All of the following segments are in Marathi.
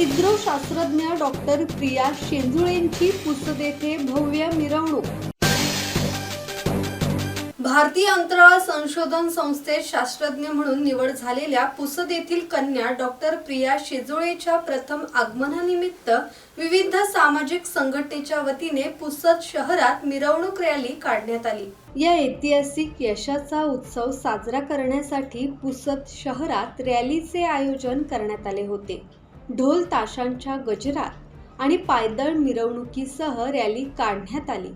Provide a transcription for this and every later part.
शास्त्रज्ञ डॉक्टर प्रिया शेंजुळेंची पुसद येथे भव्य मिरवणूक. भारतीय अंतराळ संशोधन संस्थेत शास्त्रज्ञ म्हणून निवड झालेल्या पुसद येथील कन्या डॉक्टर प्रिया शेजोळेच्या प्रथम आगमनानिमित्त विविध सामाजिक संघटनेच्या वतीने पुसद शहरात मिरवणूक रॅली काढण्यात आली. या ऐतिहासिक यशाचा उत्सव साजरा करण्यासाठी पुसद शहरात रॅलीचे आयोजन करण्यात आले होते. ढोल ताशांच्या गजरात आणि पायदळ मिरवणुकीसह रॅली काढण्यात आली.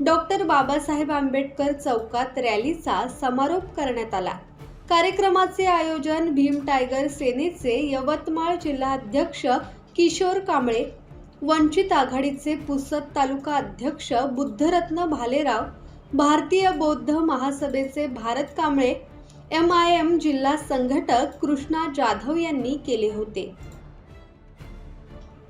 डॉक्टर बाबासाहेब आंबेडकर चौकात रॅलीचा समारोप करण्यात आला. कार्यक्रमाचे आयोजन भीम टायगर सेनेचे यवतमाळ जिल्हाध्यक्ष किशोर कांबळे वंचित आघाडीचे पुसद तालुका अध्यक्ष बुद्धरत्न भालेराव भारतीय बौद्ध महासभेचे Bharat Kamble M I M जिल्हा संघटक कृष्णा जाधव यांनी केले होते.